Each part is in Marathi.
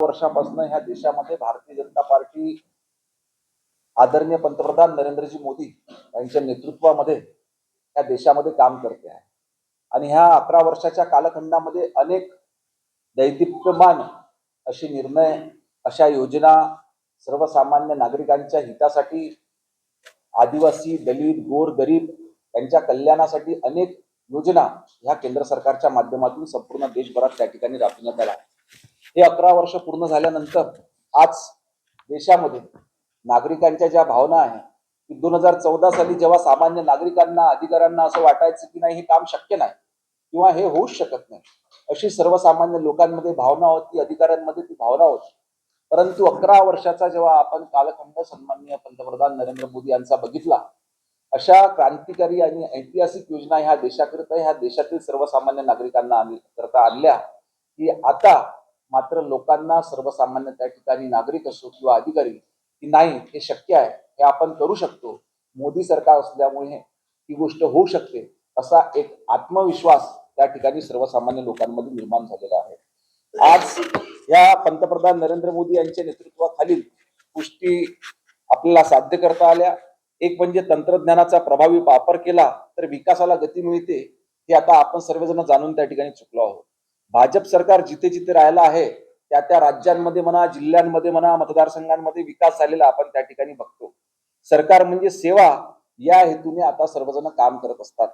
वर्षापासून ह्या देशामध्ये भारतीय जनता पार्टी आदरणीय पंतप्रधान नरेंद्रजी मोदी यांच्या नेतृत्वामध्ये या देशामध्ये काम करते आहे. आणि ह्या अकरा वर्षाच्या कालखंडामध्ये अनेक दैदिप्यमान असे निर्णय अशा योजना सर्वसामान्य नागरिकांच्या हितासाठी आदिवासी दलित गोर गरीब यांच्या कल्याणासाठी अनेक योजना ह्या केंद्र सरकारच्या माध्यमातून संपूर्ण देशभरात त्या ठिकाणी राबविण्यात आल्या हे अकरा वर्ष पूर्ण झाल्यानंतर आज देशामध्ये नागरिकांच्या ज्या भावना आहे की दोन हजार चौदा साली जेव्हा सामान्य नागरिकांना अधिकाऱ्यांना असं वाटायचं की नाही हे काम शक्य नाही किंवा हे होऊच शकत नाही अशी सर्वसामान्य लोकांमध्ये भावना होती अधिकाऱ्यांमध्ये ती भावना होती. परंतु अकरा वर्षाचा जेव्हा आपण कालखंड सन्माननीय पंतप्रधान नरेंद्र मोदी यांचा बघितला अशा क्रांतिकारी आणि ऐतिहासिक योजना ह्या देशाकरिता ह्या देशातील सर्वसामान्य नागरिकांना आम्ही करता आणल्या की आता मात्र लोकांना सर्वसामान्य त्या ठिकाणी नागरिक असो किंवा अधिकारी की नाही हे शक्य आहे हे आपण करू शकतो. मोदी सरकार असल्यामुळे ही गोष्ट होऊ शकते असा एक आत्मविश्वास त्या ठिकाणी सर्वसामान्य लोकांमध्ये निर्माण झालेला आहे. आज या पंतप्रधान नरेंद्र मोदी यांच्या नेतृत्वाखालील गोष्टी आपल्याला साध्य करता आल्या. एक म्हणजे तंत्रज्ञानाचा प्रभावी वापर केला तर विकासाला गती मिळते हे आता आपण सर्वजण जाणून त्या ठिकाणी चुकलो आहोत. भाजप सरकार जिथे जिथे राहिला आहे त्या त्या राज्यांमध्ये म्हणा जिल्ह्यांमध्ये म्हणा मतदारसंघांमध्ये विकास झालेला आपण त्या ठिकाणी बघतो. सरकार म्हणजे सेवा या हेतूने आता सर्वजण काम करत असतात.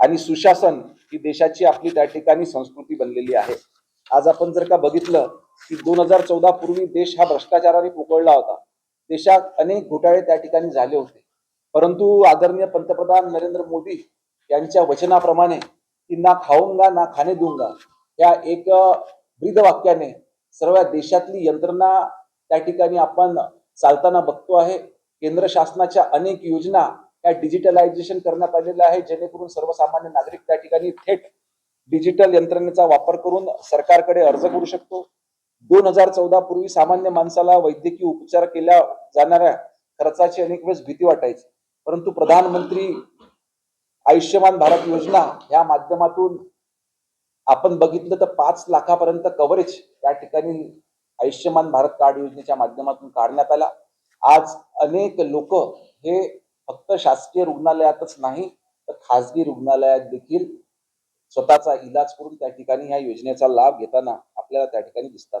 आणि सुशासन ही देशाची आपली त्या ठिकाणी संस्कृती बनलेली आहे. आज आपण जर का बघितलं की दोन हजार चौदा पूर्वी देश हा भ्रष्टाचाराने पोकळला होता. देशात अनेक घोटाळे त्या ठिकाणी झाले होते. परंतु आदरणीय पंतप्रधान नरेंद्र मोदी यांच्या वचनाप्रमाणे की ना खाऊंगा ना खाणे दूंगा या एक ब्रीद वाक्याने सर्व देशातली यंत्रणा त्या ठिकाणी आपण चालताना बघतो आहे. केंद्र शासनाच्या अनेक योजना या डिजिटलायझेशन करण्यात आलेल्या आहे जेणेकरून सर्वसामान्य नागरिक त्या ठिकाणी थेट डिजिटल यंत्रणेचा वापर करून सरकारकडे अर्ज करू शकतो. दोन हजार चौदा पूर्वी सामान्य माणसाला वैद्यकीय उपचार केल्या जाणाऱ्या खर्चाची अनेक वेळेस भीती वाटायची. परंतु प्रधानमंत्री आयुष्यमान भारत योजना या माध्यमातून आपण बघितलं तर पाच लाखापर्यंत कव्हरेज त्या ठिकाणी आयुष्यमान भारत कार्ड योजनेच्या माध्यमातून काढण्यात आला. आज अनेक लोक हे फक्त शासकीय रुग्णालयातच नाही तर खासगी रुग्णालयात देखील स्वतःचा इलाज करून त्या ठिकाणी ह्या योजनेचा लाभ घेताना आपल्याला त्या ठिकाणी दिसतात.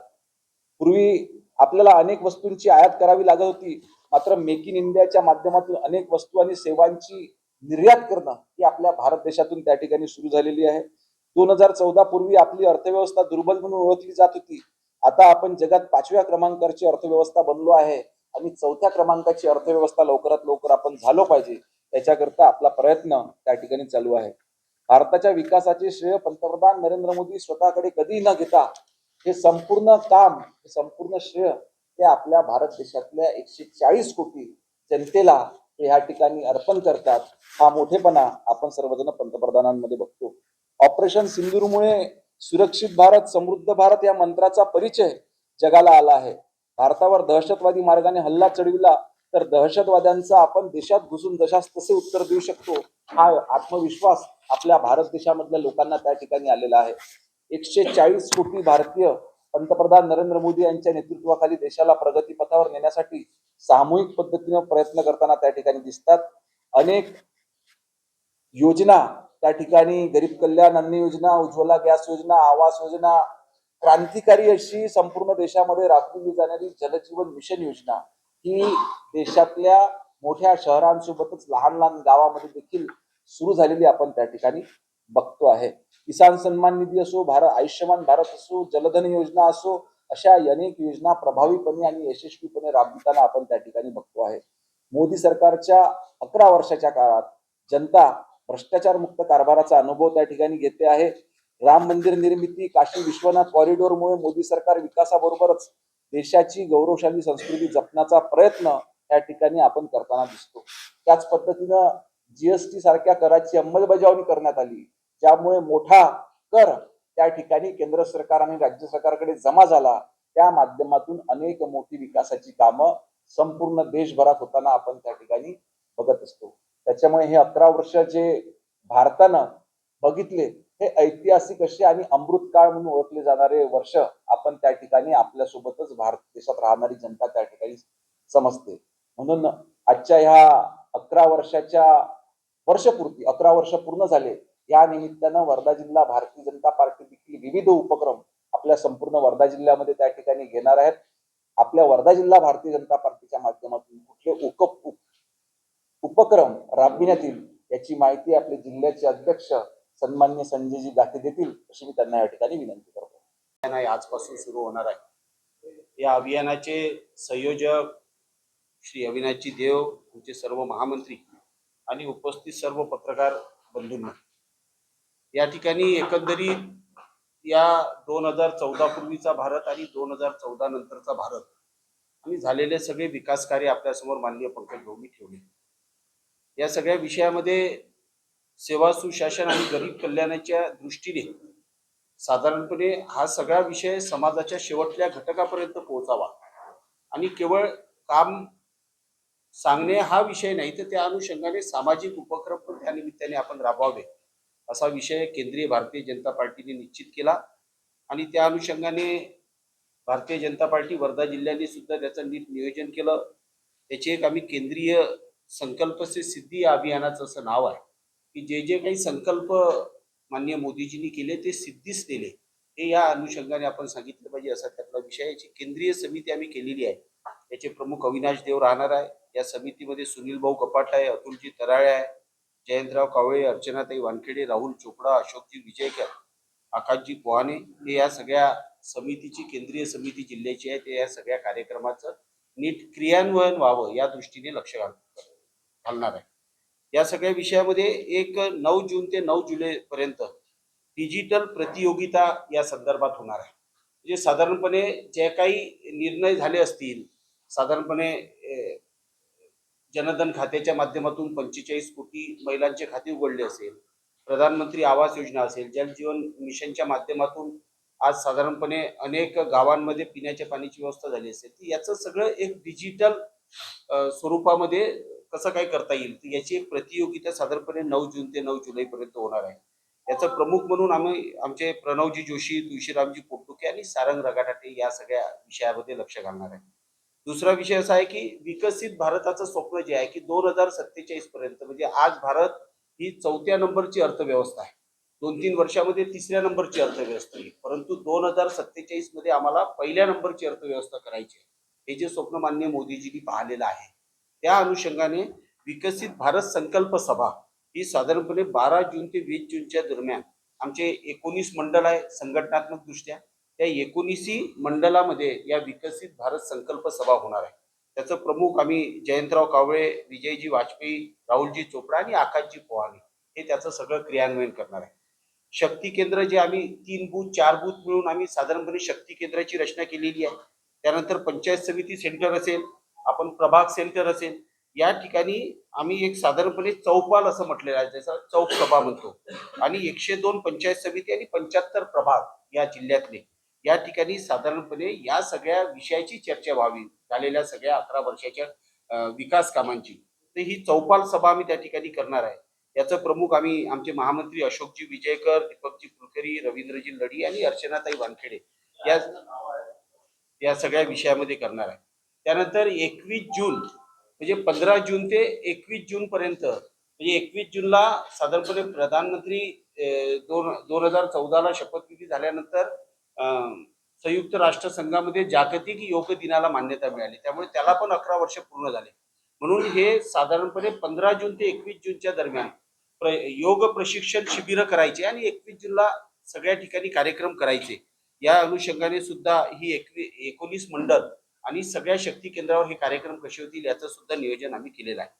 पूर्वी आपल्याला अनेक वस्तूंची आयात करावी लागत होती मात्र मेक इन इंडियाच्या माध्यमातून अनेक वस्तू आणि सेवांची निर्यात करणं ही आपल्या भारत देशातून त्या ठिकाणी सुरू झालेली आहे. दोन हजार चौदा पूर्वी आपली अर्थव्यवस्था दुर्बल म्हणून ओळखली जात होती. आता आपण जगात पाचव्या क्रमांकाची अर्थव्यवस्था बनलो आहे आणि चौथ्या क्रमांकाची अर्थव्यवस्था लवकरात लवकर आपण झालो पाहिजे त्याच्याकरता आपला प्रयत्न त्या ठिकाणी चालू आहे. भारताच्या विकासाचे श्रेय पंतप्रधान नरेंद्र मोदी स्वतःकडे कधी न घेता हे संपूर्ण काम हे संपूर्ण श्रेय ते आपल्या भारत देशातल्या एकशे चाळीस कोटी जनतेला ते ह्या ठिकाणी अर्पण करतात. हा मोठेपणा आपण सर्वजण पंतप्रधानांमध्ये बघतो. ऑपरेशन सिंदूरमुळे सुरक्षित भारत समृद्ध भारत या मंत्राचा परिचय जगाला आला आहे. भारतावर दहशतवादी मार्गाने हल्ला चढविला तर दहशतवाद्यांचा आपण देशात घुसून जशास तसे उत्तर देऊ शकतो हा आत्मविश्वास आपल्या भारत देशामधल्या लोकांना त्या ठिकाणी आलेला आहे. एकशे चाळीस कोटी भारतीय पंतप्रधान नरेंद्र मोदी यांच्या नेतृत्वाखाली देशाला प्रगतीपथावर नेण्यासाठी सामूहिक पद्धतीने प्रयत्न करताना त्या ठिकाणी दिसतात. अनेक योजना त्या ठिकाणी गरीब कल्याण अन्न योजना उज्ज्वला गॅस योजना आवास योजना क्रांतिकारी अशी संपूर्ण देशामध्ये राबवली जाणारी जलजीवन मिशन योजना ही देशातल्या मोठ्या शहरांसोबतच लहान लहान गावामध्ये देखील सुरू झालेली आपण त्या ठिकाणी बघतो आहे. किसान सन्मान निधी असो भारत आयुष्यमान भारत असो जलधन योजना असो अशा अनेक योजना प्रभावीपणे आणि यशस्वीपणे राबविताना आपण त्या ठिकाणी बघतो आहे. मोदी सरकारच्या अकरा वर्षाच्या काळात जनता भ्रष्टाचार मुक्त कारभाराचा अनुभव त्या ठिकाणी घेते आहे. राम मंदिर निर्मिती काशी विश्वनाथ कॉरिडॉरमुळे मोदी सरकार विकासाबरोबरच देशाची गौरवशाली संस्कृती जपण्याचा प्रयत्न त्या ठिकाणी आपण करताना दिसतो. त्याच पद्धतीनं जीएसटी सारख्या कराची अंमलबजावणी करण्यात आली. ज्यामुळे मोठा कर त्या ठिकाणी केंद्र सरकार आणि राज्य सरकारकडे जमा झाला. त्या माध्यमातून अनेक मोठी विकासाची कामं संपूर्ण देशभरात होताना आपण त्या ठिकाणी बघत असतो. त्याच्यामुळे हे अकरा वर्ष जे भारतानं बघितले हे ऐतिहासिक असे आणि अमृतकाळ म्हणून ओळखले जाणारे वर्ष आपण त्या ठिकाणी आपल्यासोबतच भारत देशात राहणारी जनता त्या ठिकाणी समजते. म्हणून आजच्या ह्या अकरा वर्षाच्या वर्षपूर्ती अकरा वर्ष पूर्ण झाले या निमित्तानं वर्धा जिल्हा भारतीय जनता पार्टी देखील विविध उपक्रम आपल्या संपूर्ण वर्धा जिल्ह्यामध्ये त्या ठिकाणी घेणार आहेत. आपल्या वर्धा जिल्हा भारतीय जनता पार्टीच्या माध्यमातून कुठले उप उप- उपक्रम राबविण्यात येईल याची माहिती आपले जिल्ह्याचे अध्यक्ष सन्मान्य संजयजी गाठे देतील अशी मी त्यांना या ठिकाणी विनंती करतो. अभियान आजपासून सुरू होणार आहे. या अभियानाचे संयोजक श्री अविनाशजी देव आमचे सर्व महामंत्री आणि उपस्थित सर्व पत्रकार बंधूंना. या ठिकाणी एकंदरीत या दोन हजार चौदा पूर्वीचा भारत आणि दोन हजार चौदा नंतरचा भारत आणि झालेले सगळे विकास कार्य आपल्यासमोर माननीय पंकज भाऊंनी ठेवले. या सगळ्या विषयामध्ये सेवा सुशासन आणि गरीब कल्याणाच्या दृष्टीने साधारणपणे हा सगळा विषय समाजाच्या शेवटल्या घटकापर्यंत पोहोचावा. आणि केवळ काम सांगणे हा विषय नाही तर त्या अनुषंगाने सामाजिक उपक्रम पण त्या निमित्ताने आपण राबवावे असा विषय केंद्रीय भारतीय जनता पार्टीने निश्चित केला. आणि त्या अनुषंगाने भारतीय जनता पार्टी वर्धा जिल्ह्याने सुद्धा त्याचं नीट नियोजन केलं. त्याचे एक आम्ही केंद्रीय संकल्प से सिद्धी या अभियानाचं असं नाव आहे. की जे जे काही संकल्प मान्य मोदीजींनी केले ते सिद्धीच दिले हे या अनुषंगाने आपण सांगितलं पाहिजे असा त्यातला विषय याची केंद्रीय समिती आम्ही केलेली आहे याचे प्रमुख अविनाश देव राहणार आहे. या समितीमध्ये सुनील भाऊ कपाट आहे अतुलजी तराळे आहे जयंतराव कावळे अर्चनाताई वानखेडे राहुल चोपडा अशोकजी विजयकर आकाशजी पोहाणे हे या सगळ्या समितीची केंद्रीय समिती जिल्ह्याची आहे. ते या सगळ्या कार्यक्रमाचं नीट क्रियान्वयन व्हावं या दृष्टीने लक्ष घाल घालणार आहे. या सगळ्या विषयामध्ये एक नऊ जून ते नऊ जुलै पर्यंत डिजिटल प्रतियोगिता या संदर्भात होणार आहे. म्हणजे साधारणपणे जे काही निर्णय झाले असतील साधारणपणे जनधन खात्याच्या माध्यमातून पंचेचाळीस कोटी महिलांचे खाते उघडले असेल प्रधानमंत्री आवास योजना असेल जल जीवन मिशनच्या माध्यमातून आज साधारणपणे अनेक गावांमध्ये पिण्याच्या पाण्याची व्यवस्था झाली असेल ती याचं सगळं एक डिजिटल स्वरूपामध्ये कसं काय करता येईल? याची एक प्रतियोगिता साधारणपणे नऊ जून ते नऊ जुलैपर्यंत होणार आहे. याचं प्रमुख म्हणून आम्ही आमचे प्रणवजी जोशी तुळशीरामजी पोटुके आणि सारंग रगाटाटे या सगळ्या विषयामध्ये लक्ष घालणार आहे. दुसरा विषय असा आहे की विकसित भारताचं स्वप्न जे आहे की दोन हजार सत्तेचाळीस पर्यंत म्हणजे आज भारत ही चौथ्या नंबरची अर्थव्यवस्था आहे. दोन तीन वर्षामध्ये तिसऱ्या नंबरची अर्थव्यवस्था आहे. परंतु दोन हजार सत्तेचाळीसमध्ये आम्हाला पहिल्या नंबरची अर्थव्यवस्था करायची आहे. हे जे स्वप्न मान्य मोदीजींनी पाहिलेलं आहे. त्या अनुषंगाने विकसित भारत संकल्प सभा ही साधारणपणे बारा जून ते वीस जूनच्या दरम्यान आमचे एकोणीस मंडल आहे संघटनात्मक दृष्ट्या. त्या एकोणीसी मंडलामध्ये या विकसित भारत संकल्प सभा होणार आहे. त्याचं प्रमुख आम्ही जयंतराव कावळे विजयजी वाजपेयी राहुलजी चोपडा आणि आकाशजी पोहाणे हे त्याचं सगळं क्रियान्वयन करणार आहे. शक्ती केंद्र जे आम्ही तीन बूथ चार बूथ मिळून आम्ही साधारणपणे शक्ती केंद्राची रचना केलेली आहे. त्यानंतर पंचायत समिती सेंटर असेल आपण प्रभाग सेंटर असेल या ठिकाणी आम्ही एक साधारणपणे चौपाल असं म्हटलेलं आहे जसं चौक सभा म्हणतो. आणि एकशे दोन पंचायत समिती आणि पंच्याहत्तर प्रभाग या जिल्ह्यातले. या ठिकाणी साधारणपणे या सगळ्या विषयाची चर्चा व्हावी झालेल्या सगळ्या अकरा वर्षाच्या विकास कामांची. तर ही चौपाल सभा आम्ही त्या ठिकाणी करणार आहे. याचं प्रमुख आम्ही आमचे महामंत्री अशोकजी विजयकर दीपकजी कुलकरी रवींद्रजी लढी आणि अर्चनाताई वानखेडे या या सगळ्या विषयामध्ये करणार आहे. त्यानंतर एकवीस जून म्हणजे पंधरा जून ते एकवीस जून पर्यंत म्हणजे एकवीस जूनला साधारणपणे प्रधानमंत्री दोन दोन हजार चौदाला शपथविधी झाल्यानंतर अं, संयुक्त राष्ट्रसंघामध्ये जागतिक योग दिनाला मान्यता मिळाली. त्यामुळे त्याला पण अकरा वर्ष पूर्ण झाले. म्हणून हे साधारणपणे पंधरा जून ते एकवीस जूनच्या दरम्यान प्र योग प्रशिक्षण शिबिरं करायचे आणि एकवीस जूनला सगळ्या ठिकाणी कार्यक्रम करायचे. या अनुषंगाने सुद्धा ही एकवी एकोणीस मंडळ आणि सगळ्या शक्ती केंद्रावर हे कार्यक्रम कसे होतील याचं सुद्धा नियोजन आम्ही केलेलं आहे.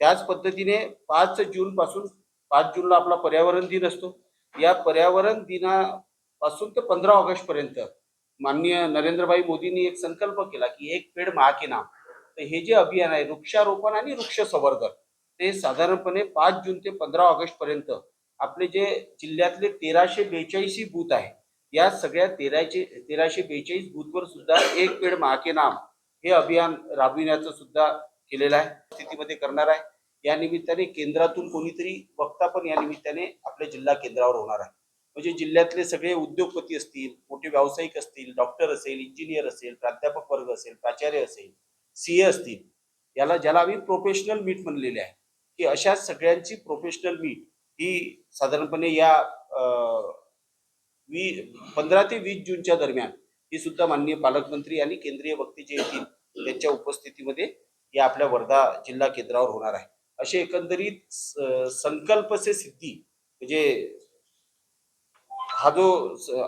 त्याच पद्धतीने पाच जून पासून पाच जूनला आपला पर्यावरण दिन असतो. या पर्यावरण दिनापासून ते पंधरा ऑगस्ट पर्यंत माननीय नरेंद्रभाई मोदींनी एक संकल्प केला की एक पेड महा के नाम. तर हे जे अभियान आहे वृक्षारोपण आणि वृक्ष संवर्धन ते साधारणपणे पाच जून ते पंधरा ऑगस्ट पर्यंत आपले जे जिल्ह्यातले तेराशे बेचाळीस बूथ आहे या सगळ्या तेराशे तेराशे बेचाळीस बूथवर सुद्धा एक पेड महाके नाम हे अभियान राबविण्याचं सुद्धा केलेलं आहे स्थितीमध्ये करणार आहे. या निमित्ताने केंद्रातून कोणीतरी वक्ता पण या निमित्ताने आपल्या जिल्हा केंद्रावर होणार आहे. म्हणजे जिल्ह्यातले सगळे उद्योगपती असतील मोठे व्यावसायिक असतील डॉक्टर असेल इंजिनियर असेल प्राध्यापक वर्ग असेल प्राचार्य असेल सीए असतील याला ज्याला आम्ही प्रोफेशनल मीट म्हणलेले आहे की अशा सगळ्यांची प्रोफेशनल मीट ही साधारणपणे या वी पंधरा ते वीस जूनच्या दरम्यान ही सुद्धा माननीय पालकमंत्री आणि केंद्रीय वक्ते जे येतील त्यांच्या उपस्थितीमध्ये या आपल्या वर्धा जिल्हा केंद्रावर होणार आहे. असे एकंदरीत संकल्प से सिद्धी म्हणजे हा जो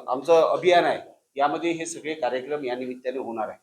आमचं अभियान आहे यामध्ये हे सगळे कार्यक्रम या निमित्ताने होणार आहे.